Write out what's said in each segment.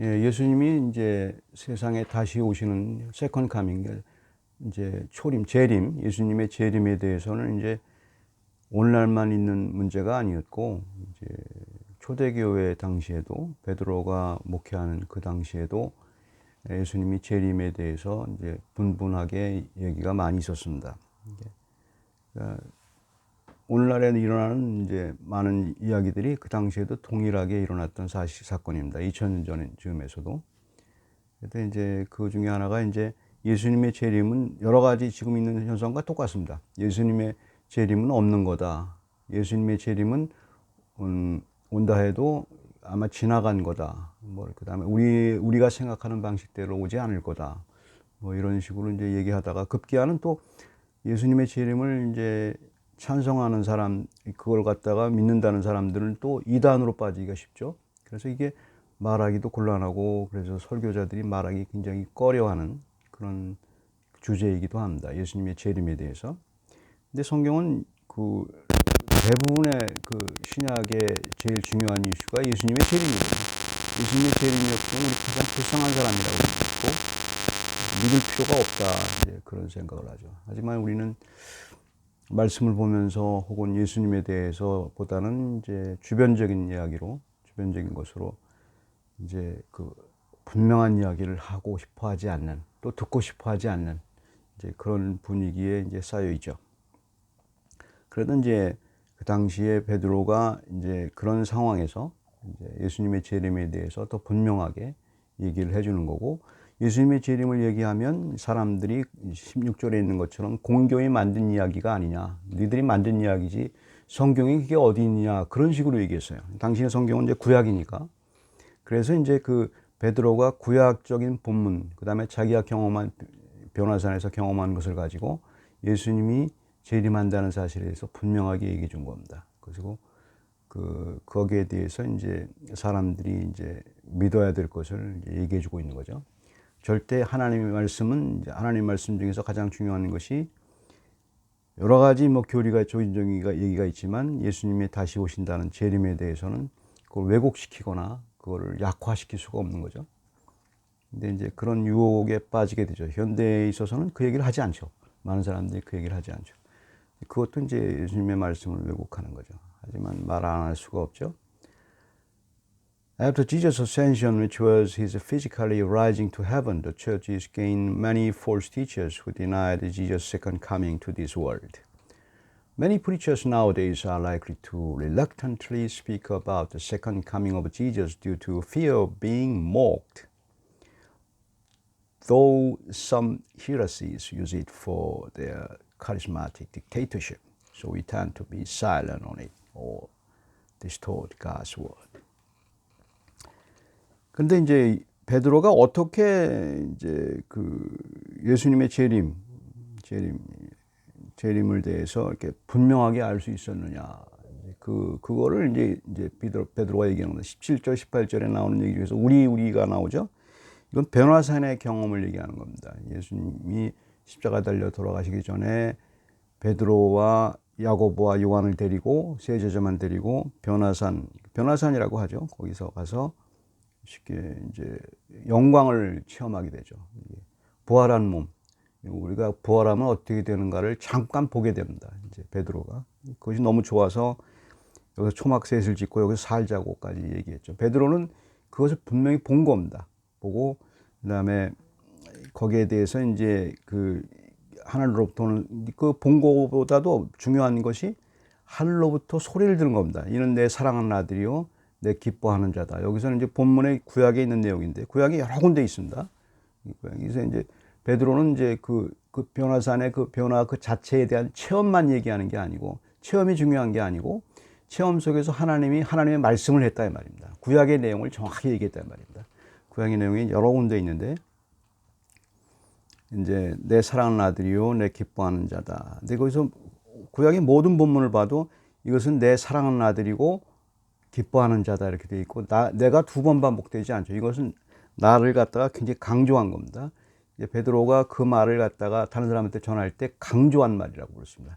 예, 예수님이 이제 세상에 다시 오시는 세컨 카밍, 이제 초림, 재림, 예수님의 재림에 대해서는 이제 오늘날만 있는 문제가 아니었고, 이제 초대교회 당시에도 베드로가 목회하는 그 당시에도 예수님이 재림에 대해서 이제 분분하게 얘기가 많이 있었습니다. 그러니까 오늘날에는 일어나는 이제 많은 이야기들이 그 당시에도 동일하게 일어났던 사실 사건입니다. 2000년 전 즈음에서도. 그때 이제 그 중에 하나가 이제 예수님의 재림은 여러 가지 지금 있는 현상과 똑같습니다. 예수님의 재림은 없는 거다. 예수님의 재림은 음, 온다 해도 아마 지나간 거다. 뭐 그다음에 우리 우리가 생각하는 방식대로 오지 않을 거다. 뭐 이런 식으로 이제 얘기하다가 급기야는 또 예수님의 재림을 이제 찬성하는 사람, 그걸 갖다가 믿는다는 사람들은 또 이단으로 빠지기가 쉽죠. 그래서 이게 말하기도 곤란하고 그래서 설교자들이 말하기 굉장히 꺼려하는 그런 주제이기도 합니다. 예수님의 재림에 대해서. 근데 성경은 그 대부분의 그 신약의 제일 중요한 이슈가 예수님의 재림이거든요. 예수님의 재림이었으면 우리 가장 불쌍한 사람이라고 믿고 믿을 필요가 없다. 이제 그런 생각을 하죠. 하지만 우리는 말씀을 보면서 혹은 예수님에 대해서 보다는 이제 주변적인 이야기로 주변적인 것으로 이제 그 분명한 이야기를 하고 싶어 하지 않는 또 듣고 싶어 하지 않는 이제 그런 분위기에 이제 쌓여 있죠. 그러던 이제 그 당시에 베드로가 이제 그런 상황에서 이제 예수님의 재림에 대해서 더 분명하게 얘기를 해주는 거고 예수님의 재림을 얘기하면 사람들이 16절에 있는 것처럼 공교이 만든 이야기가 아니냐. 니들이 만든 이야기지 성경이 그게 어디 있냐. 그런 식으로 얘기했어요. 당신의 성경은 이제 구약이니까. 그래서 이제 그 베드로가 구약적인 본문, 그 다음에 자기가 경험한 변화산에서 경험한 것을 가지고 예수님이 재림한다는 사실에 대해서 분명하게 얘기해 준 겁니다. 그리고 그 거기에 대해서 이제 사람들이 이제 믿어야 될 것을 얘기해 주고 있는 거죠. 절대 하나님의 말씀은 하나님 말씀 중에서 가장 중요한 것이 여러 가지 뭐 교리가 조인정이가 얘기가 있지만 예수님이 다시 오신다는 재림에 대해서는 그걸 왜곡시키거나 그거를 약화시킬 수가 없는 거죠. 근데 이제 그런 유혹에 빠지게 되죠. 현대에 있어서는 그 얘기를 하지 않죠. 많은 사람들이 그 얘기를 하지 않죠. 그것도 이제 예수님의 말씀을 왜곡하는 거죠. 하지만 말 안 할 수가 없죠. After Jesus' ascension, which was his physically rising to heaven, the churches gained many false teachers who denied Jesus' second coming to this world. Many preachers nowadays are likely to reluctantly speak about the second coming of Jesus due to fear of being mocked, though some heresies use it for their charismatic dictatorship. So we tend to be silent on it or distort God's word. 근데 이제 베드로가 어떻게 이제 그 예수님의 재림, 재림, 재림을 대해서 이렇게 분명하게 알 수 있었느냐. 그, 그거를 이제, 이제 베드로, 베드로가 얘기하는 거 17절, 18절에 나오는 얘기 중에서 우리, 우리가 나오죠. 이건 변화산의 경험을 얘기하는 겁니다. 예수님이 십자가 달려 돌아가시기 전에 베드로와 야고보와 요한을 데리고 세 제자만 데리고 변화산 변화산이라고 하죠. 거기서 가서 쉽게 이제 영광을 체험하게 되죠. 부활한 몸. 우리가 부활하면 어떻게 되는가를 잠깐 보게 됩니다. 이제 베드로가 그것이 너무 좋아서 여기서 초막셋을 짓고 여기서 살자고까지 얘기했죠. 베드로는 그것을 분명히 본 겁니다. 보고 그다음에 거기에 대해서 이제 그 하늘로부터는 그 본 거보다도 중요한 것이 하늘로부터 소리를 들은 겁니다. 이는 내 사랑하는 아들이요 내 기뻐하는 자다. 여기서는 이제 본문의 구약에 있는 내용인데 구약이 여러 군데 있습니다. 그래서 이제 베드로는 이제 그, 그 변화산의 그 변화 그 자체에 대한 체험만 얘기하는 게 아니고 체험이 중요한 게 아니고 체험 속에서 하나님이 하나님의 말씀을 했다 이 말입니다. 구약의 내용을 정확히 얘기했다 이 말입니다. 구약의 내용이 여러 군데 있는데 이제 내 사랑하는 아들이요 내 기뻐하는 자다. 근데 거기서 구약의 모든 본문을 봐도 이것은 내 사랑하는 아들이고 기뻐하는 자다 이렇게 돼 있고 나 내가 두 번 반복되지 않죠. 이것은 나를 갖다가 굉장히 강조한 겁니다. 이제 베드로가 그 말을 갖다가 다른 사람한테 전할 때 강조한 말이라고 그랬습니다.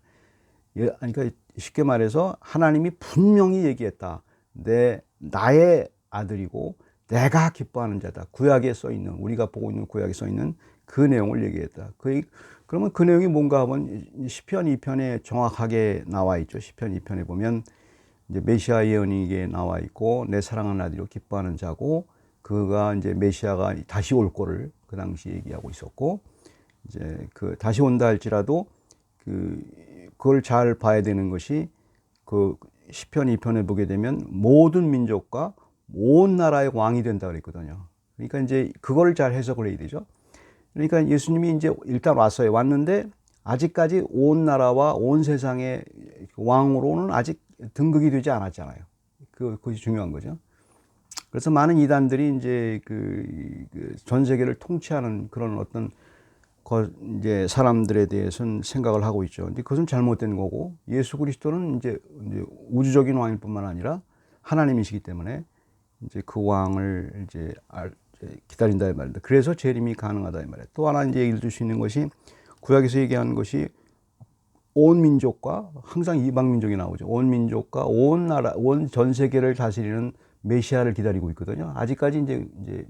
예, 그러니까 쉽게 말해서 하나님이 분명히 얘기했다. 내 나의 아들이고 내가 기뻐하는 자다. 구약에 써 있는 우리가 보고 있는 구약에 써 있는 그 내용을 얘기했다. 그 그러면 그 내용이 뭔가 하면 시편 2편에 정확하게 나와 있죠. 시편 2편에 보면 이제 메시아 예언이 이게 나와 있고 내 사랑하는 아들로 기뻐하는 자고 그가 이제 메시아가 다시 올 거를 그 당시 얘기하고 있었고 이제 그 다시 온다 할지라도 그 그걸 잘 봐야 되는 것이 그 시편 2편에 보게 되면 모든 민족과 온 나라의 왕이 된다 그랬거든요. 그러니까 이제 그걸 잘 해석을 해야 되죠. 그러니까 예수님이 이제 일단 왔어요. 왔는데 아직까지 온 나라와 온 세상의 왕으로는 아직 등극이 되지 않았잖아요. 그, 그것이 중요한 거죠. 그래서 많은 이단들이 이제 그, 그전 세계를 통치하는 그런 어떤 거 이제 사람들에 대해서는 생각을 하고 있죠. 근데 그것은 잘못된 거고 예수 그리스도는 이제, 이제 우주적인 왕일 뿐만 아니라 하나님이시기 때문에 이제 그 왕을 이제 알, 기다린다 이 말입니다. 그래서 재림이 가능하다 이 말이에요. 또 하나 이제 얘기를 줄 수 있는 것이 구약에서 얘기하는 것이 온 민족과 항상 이방 민족이 나오죠. 온 민족과 온 나라, 온 전 세계를 다스리는 메시아를 기다리고 있거든요. 아직까지 이제 이제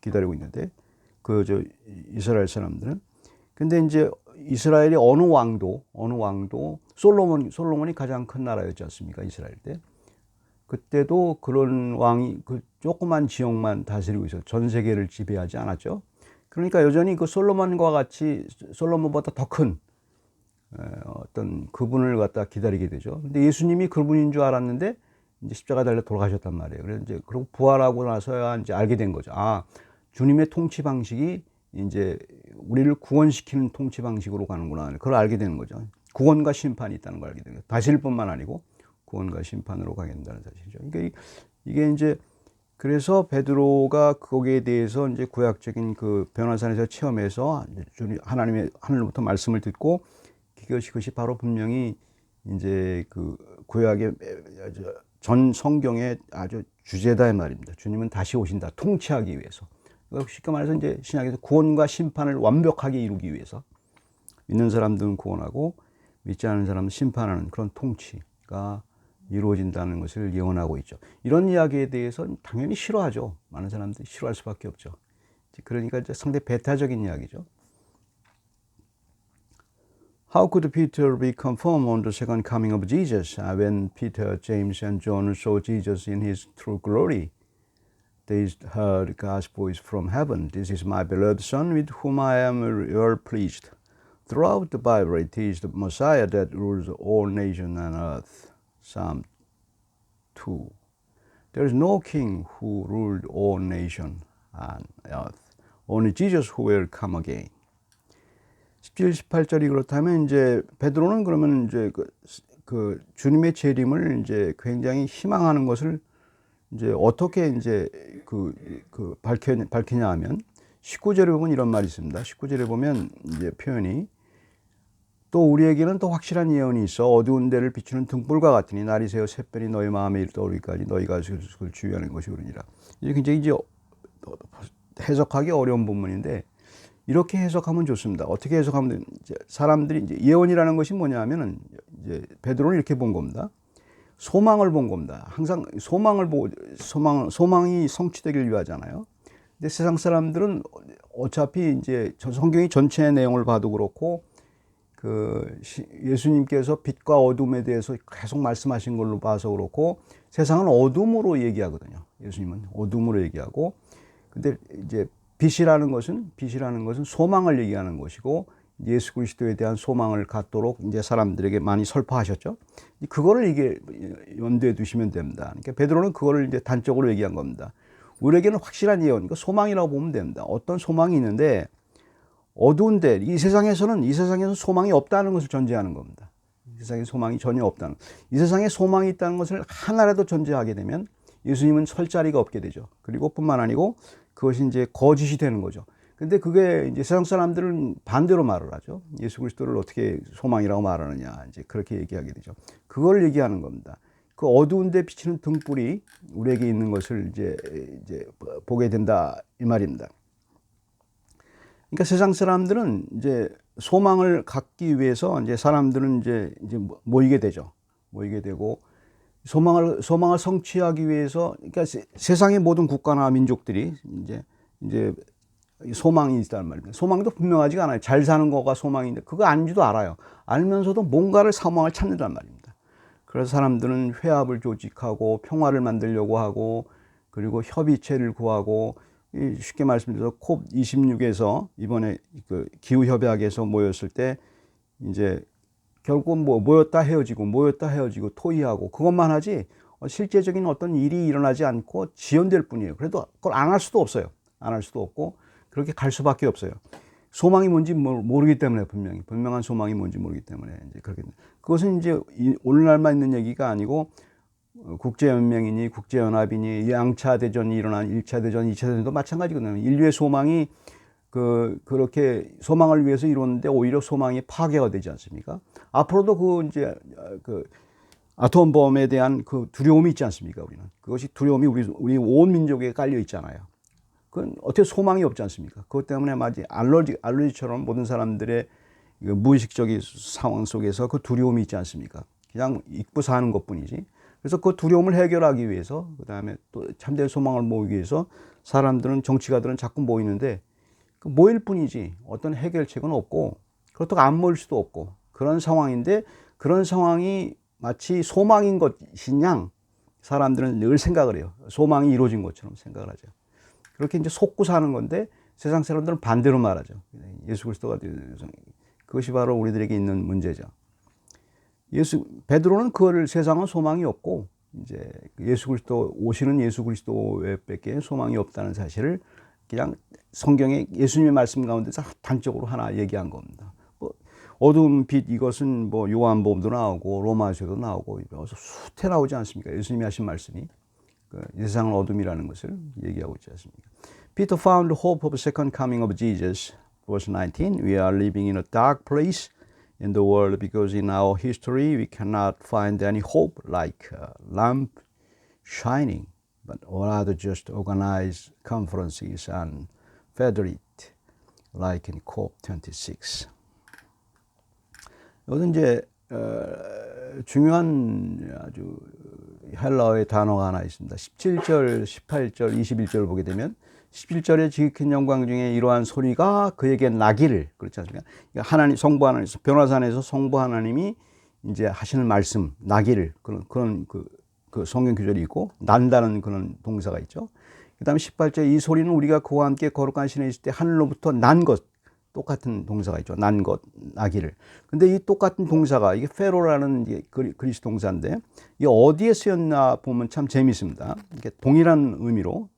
기다리고 있는데 그 저 이스라엘 사람들은 근데 이제 이스라엘이 어느 왕도 어느 왕도 솔로몬 솔로몬이 가장 큰 나라였지 않습니까? 이스라엘 때. 그때도 그런 왕이 그 조그만 지역만 다스리고 있어. 전 세계를 지배하지 않았죠. 그러니까 여전히 그 솔로몬과 같이 솔로몬보다 더 큰 어떤 그분을 갖다 기다리게 되죠. 근데 예수님이 그분인 줄 알았는데 이제 십자가 달려 돌아가셨단 말이에요. 그래서 이제 그리고 부활하고 나서야 이제 알게 된 거죠. 아, 주님의 통치 방식이 이제 우리를 구원시키는 통치 방식으로 가는구나. 그걸 알게 되는 거죠. 구원과 심판이 있다는 걸 알게 되는 거죠. 다스릴 뿐만 아니고 구원과 심판으로 가게 된다는 사실이죠. 그러니까 이게 이제 그래서 베드로가 거기에 대해서 이제 구약적인 그 변화산에서 체험해서 하나님의 하늘로부터 말씀을 듣고 그것이 그것이 바로 분명히 이제 그 구약의 전 성경의 아주 주제다 의 말입니다. 주님은 다시 오신다. 통치하기 위해서. 그러니까 쉽게 말해서 이제 신약에서 구원과 심판을 완벽하게 이루기 위해서 믿는 사람들은 구원하고 믿지 않는 사람은 심판하는 그런 통치가 이루어진다는 것을 예언하고 있죠. 이런 이야기에 대해서는 당연히 싫어하죠. 많은 사람들이 싫어할 수밖에 없죠. 그러니까 이제 상대 배타적인 이야기죠. How could Peter be confirmed on the second coming of Jesus uh, when Peter, James, and John saw Jesus in his true glory? They heard God's voice from heaven. This is my beloved Son with whom I am well pleased. Throughout the Bible, it is the Messiah that rules all nations and earth. Psalm 2. There is no king who ruled all nations and earth. Only Jesus who will come again. 17, 18절이 그렇다면 이제 베드로는 그러면 이제 그, 그 주님의 재림을 이제 굉장히 희망하는 것을 이제 어떻게 이제 그, 그 밝혀, 밝히냐 하면 19절에 보면 이런 말이 있습니다. 19절에 보면 이제 표현이 또 우리에게는 또 확실한 예언이 있어 어두운 데를 비추는 등불과 같으니 날이 새어 새별이 너희 마음에 이르도록까지 너희가 그것을 주의하는 것이 그러니라. 이게 굉장히 이제 해석하기 어려운 부분인데 이렇게 해석하면 좋습니다. 어떻게 해석하면 이제 사람들이 이제 예언이라는 것이 뭐냐면은 이제 베드로는 이렇게 본 겁니다. 소망을 본 겁니다. 항상 소망을 보고 소망 소망이 성취되길 위하잖아요. 근데 세상 사람들은 어차피 이제 성경이 전체 내용을 봐도 그렇고 그 예수님께서 빛과 어둠에 대해서 계속 말씀하신 걸로 봐서 그렇고 세상은 어둠으로 얘기하거든요. 예수님은 어둠으로 얘기하고 근데 이제 빛이라는 것은 빛이라는 것은 소망을 얘기하는 것이고 예수 그리스도에 대한 소망을 갖도록 이제 사람들에게 많이 설파하셨죠. 그거를 이게 염두에 두시면 됩니다. 그러니까 베드로는 그거를 이제 단적으로 얘기한 겁니다. 우리에게는 확실한 예언, 그러니까 소망이라고 보면 됩니다. 어떤 소망이 있는데 어두운데 이 세상에서는 이 세상에서 소망이 없다는 것을 전제하는 겁니다. 이 세상에 소망이 전혀 없다는. 이 세상에 소망이 있다는 것을 하나라도 전제하게 되면 예수님은 설 자리가 없게 되죠. 그리고 뿐만 아니고 그것이 이제 거짓이 되는 거죠. 근데 그게 이제 세상 사람들은 반대로 말을 하죠. 예수 그리스도를 어떻게 소망이라고 말하느냐. 이제 그렇게 얘기하게 되죠. 그걸 얘기하는 겁니다. 그 어두운 데 비치는 등불이 우리에게 있는 것을 이제, 이제 보게 된다. 이 말입니다. 그러니까 세상 사람들은 이제 소망을 갖기 위해서 이제 사람들은 이제, 이제 모이게 되죠. 모이게 되고 소망을 소망을 성취하기 위해서 그러니까 세, 세상의 모든 국가나 민족들이 이제 이제 소망이 있다는 말입니다. 소망도 분명하지가 않아요. 잘 사는 거가 소망인데 그거 아닌지도 알아요. 알면서도 뭔가를 소망을 찾는단 말입니다. 그래서 사람들은 회합을 조직하고 평화를 만들려고 하고 그리고 협의체를 구하고 이 쉽게 말씀드려서 콥 26에서 이번에 그 기후 협약에서 모였을 때 이제 결국 뭐 모였다 헤어지고 모였다 헤어지고 토의하고 그것만 하지 어, 실제적인 어떤 일이 일어나지 않고 지연될 뿐이에요. 그래도 그걸 안 할 수도 없어요. 안 할 수도 없고 그렇게 갈 수밖에 없어요. 소망이 뭔지 모르기 때문에 분명히 분명한 소망이 뭔지 모르기 때문에 이제 그렇게 그것은 이제 오늘날만 있는 얘기가 아니고 어, 국제연맹이니 국제연합이니 양차 대전이 일어난 일차 대전, 이차 대전도 마찬가지거든요. 인류의 소망이 그 그렇게 소망을 위해서 이루었는데 오히려 소망이 파괴가 되지 않습니까? 앞으로도 그 이제 그 아톰 범에 대한 그 두려움이 있지 않습니까? 우리는 그것이 두려움이 우리 우리 온 민족에 깔려 있잖아요. 그건 어떻게 소망이 없지 않습니까? 그것 때문에 마치 알러지 알러지처럼 모든 사람들의 그 무의식적인 상황 속에서 그 두려움이 있지 않습니까? 그냥 잊고 사는 것뿐이지. 그래서 그 두려움을 해결하기 위해서 그 다음에 또 참된 소망을 모으기 위해서 사람들은 정치가들은 자꾸 모이는데 그 모일 뿐이지 어떤 해결책은 없고 그렇다고 안 모일 수도 없고 그런 상황인데 그런 상황이 마치 소망인 양 사람들은 늘 생각을 해요. 소망이 이루어진 것처럼 생각을 하죠. 그렇게 이제 속고 사는 건데 세상 사람들은 반대로 말하죠. 예수 그리스도가 되어서 그것이 바로 우리들에게 있는 문제죠. 예수 베드로는 그거를 세상은 소망이 없고 이제 예수 그리스도 오시는 예수 그리스도 외밖에 소망이 없다는 사실을 그냥 성경의 예수님의 말씀 가운데서 단적으로 하나 얘기한 겁니다. 뭐 어두운 빛 이것은 뭐 요한복음도 나오고 로마서도 나오고 수태 나오지 않습니까? 예수님이 하신 말씀이 그 세상은 어둠이라는 것을 얘기하고 있지 않습니까? Peter found hope of the second coming of Jesus. Verse 19. We are living in a dark place in the world because in our history we cannot find any hope like a lamp shining, but rather just organized conferences and feather it like in COP26. 여기서 이제 어, 중요한 아주 헬라어의 단어가 하나 있습니다. 17절, 18절, 21절 보게 되면 11절의 지극한 영광 중에 이러한 소리가 그에게 나기를 그렇지 않습니까? 그러니까 하나님 성부 하나님 변화산에서 성부 하나님이 이제 하시는 말씀 나기를 그런 그런 그, 그 성경 규절이 있고 난다는 그런 동사가 있죠. 그다음에 18절 이 소리는 우리가 그와 함께 거룩한 신에 있을 때 하늘로부터 난 것 똑같은 동사가 있죠. 난 것, 나기를. 근데 이 똑같은 동사가 이게 페로라는 그리스 동사인데 이게 어디에 쓰였나 보면 참 재미있습니다. 이게 동일한 의미로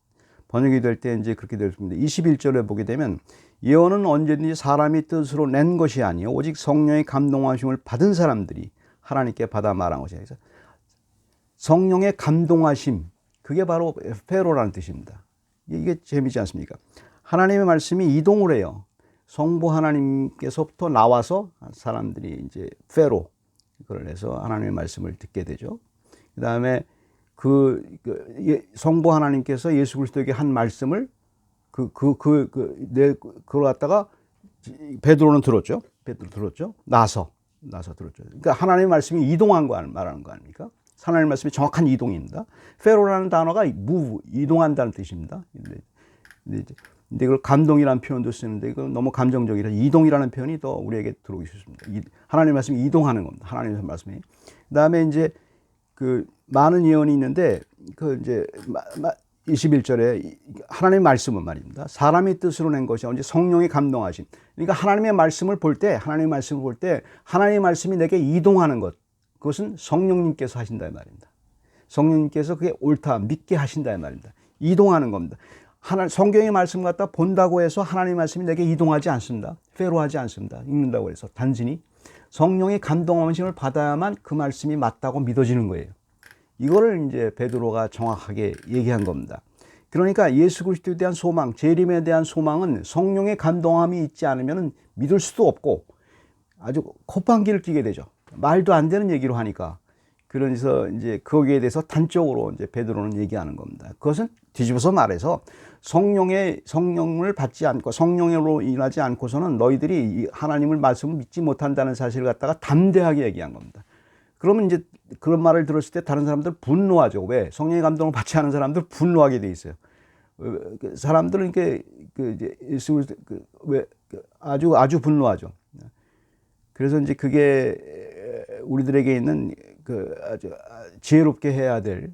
번역이 될 때 이제 그렇게 되어 있습니다. 21절에 보게 되면 예언은 언제든지 사람이 뜻으로 낸 것이 아니요 오직 성령의 감동하심을 받은 사람들이 하나님께 받아 말한 것이에요. 그래서 성령의 감동하심 그게 바로 페로라는 뜻입니다. 이게 재미지 않습니까? 하나님의 말씀이 이동을 해요. 성부 하나님께서부터 나와서 사람들이 이제 페로 그걸 해서 하나님의 말씀을 듣게 되죠. 그 다음에 그, 그 예, 성부 하나님께서 예수 그리스도에게 한 말씀을 그 그 그내 그걸 갖다가 베드로는 들었죠. 베드로 들었죠. 나서 나서 들었죠. 그러니까 하나님의 말씀이 이동한 거 말하는 거 아닙니까? 하나님의 말씀이 정확한 이동입니다. 페로라는 단어가 move 이동한다는 뜻입니다. 근데, 이걸 감동이라는 표현도 쓰는데 이거 너무 감정적이라 이동이라는 표현이 더 우리에게 들어오기 쉽습니다. 하나님의 말씀이 이동하는 겁니다. 하나님의 말씀이. 그다음에 이제 그 많은 예언이 있는데 그 이제 21절에 하나님의 말씀은 말입니다. 사람의 뜻으로 낸 것이 언제 성령이 감동하신. 그러니까 하나님의 말씀을 볼 때, 하나님의 말씀을 볼 때 하나님의 말씀이 내게 이동하는 것. 그것은 성령님께서 하신다 이 말입니다. 성령님께서 그게 옳다, 믿게 하신다 이 말입니다. 이동하는 겁니다. 하나, 성경의 말씀 갖다 본다고 해서 하나님의 말씀이 내게 이동하지 않습니다. 페로하지 않습니다. 읽는다고 해서 단순히 성령의 감동하심을 받아야만 그 말씀이 맞다고 믿어지는 거예요. 이거를 이제 베드로가 정확하게 얘기한 겁니다. 그러니까 예수 그리스도에 대한 소망, 재림에 대한 소망은 성령의 감동함이 있지 않으면 믿을 수도 없고 아주 콧방귀를 끼게 되죠. 말도 안 되는 얘기로 하니까. 그래서 이제 거기에 대해서 단적으로 이제 베드로는 얘기하는 겁니다. 그것은 뒤집어서 말해서 성령의 성령을 받지 않고 성령으로 일하지 않고서는 너희들이 하나님을 말씀을 믿지 못한다는 사실을 갖다가 담대하게 얘기한 겁니다. 그러면 이제 그런 말을 들었을 때 다른 사람들 분노하죠. 왜? 성령의 감동을 받지 않은 사람들 분노하게 돼 있어요. 어, 그 사람들은 이렇게 그 이제 예수 그리스도 그왜 그 아주 아주 분노하죠. 그래서 이제 그게 우리들에게 있는 그 아주 지혜롭게 해야 될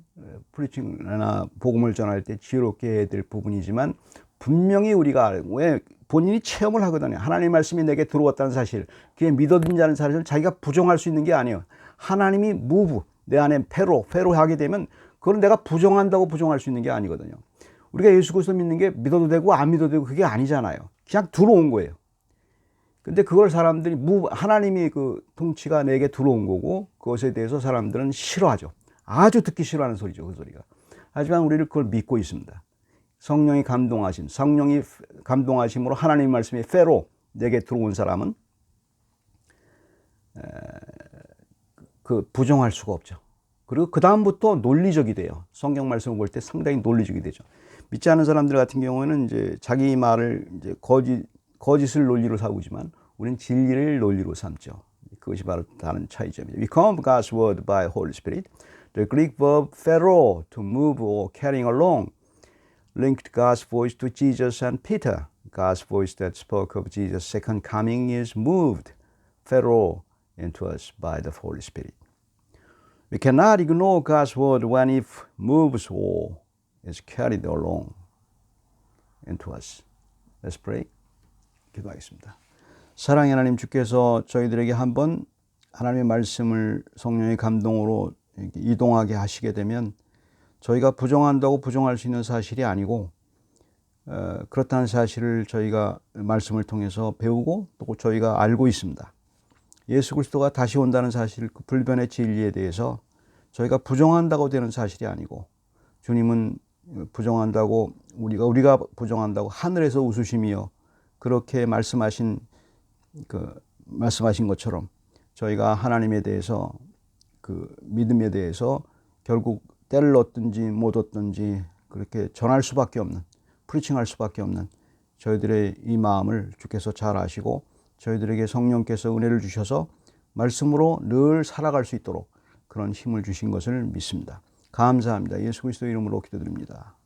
프리칭이나 복음을 전할 때 지혜롭게 해야 될 부분이지만 분명히 우리가 왜 본인이 체험을 하거든요. 하나님 말씀이 내게 들어왔다는 사실, 그게 믿어진다는 사실을 자기가 부정할 수 있는 게 아니에요. 하나님이 무브 내 안에 페로 페로 하게 되면 그걸 내가 부정한다고 부정할 수 있는 게 아니거든요. 우리가 예수 그리스도 믿는 게 믿어도 되고 안 믿어도 되고 그게 아니잖아요. 그냥 들어온 거예요. 근데 그걸 사람들이 무 하나님이 그 통치가 내게 들어온 거고 그것에 대해서 사람들은 싫어하죠. 아주 듣기 싫어하는 소리죠. 그 소리가. 하지만 우리를 그걸 믿고 있습니다. 성령이 감동하신 성령이 감동하심으로 하나님 말씀이 페로 내게 들어온 사람은 그 부정할 수가 없죠. 그리고 그 다음부터 논리적이 돼요. 성경 말씀을 볼 때 상당히 논리적이 되죠. 믿지 않은 사람들 같은 경우에는 이제 자기 말을 이제 거짓 거짓을 논리로 삼지만 우리는 진리를 논리로 삼죠. 그것이 바로 다른 차이점이죠. We come God's word by Holy Spirit. The Greek verb phero to move or carrying along linked God's voice to Jesus and Peter. God's voice that spoke of Jesus' second coming is moved, phero, into us by the Holy Spirit. We cannot ignore God's word when it moves or is carried along into us. Let's pray. 기도하겠습니다. 사랑의 하나님 주께서 저희들에게 한번 하나님의 말씀을 성령의 감동으로 이동하게 하시게 되면 저희가 부정한다고 부정할 수 있는 사실이 아니고 어, 그렇다는 사실을 저희가 말씀을 통해서 배우고 또 저희가 알고 있습니다. 예수 그리스도가 다시 온다는 사실, 그 불변의 진리에 대해서 저희가 부정한다고 되는 사실이 아니고 주님은 부정한다고 우리가 우리가 부정한다고 하늘에서 웃으심이여 그렇게 말씀하신 그 말씀하신 것처럼 저희가 하나님에 대해서 그 믿음에 대해서 결국 때를 얻든지 못 얻든지 그렇게 전할 수밖에 없는 프리칭할 수밖에 없는 저희들의 이 마음을 주께서 잘 아시고 저희들에게 성령께서 은혜를 주셔서 말씀으로 늘 살아갈 수 있도록 그런 힘을 주신 것을 믿습니다. 감사합니다. 예수 그리스도 이름으로 기도드립니다.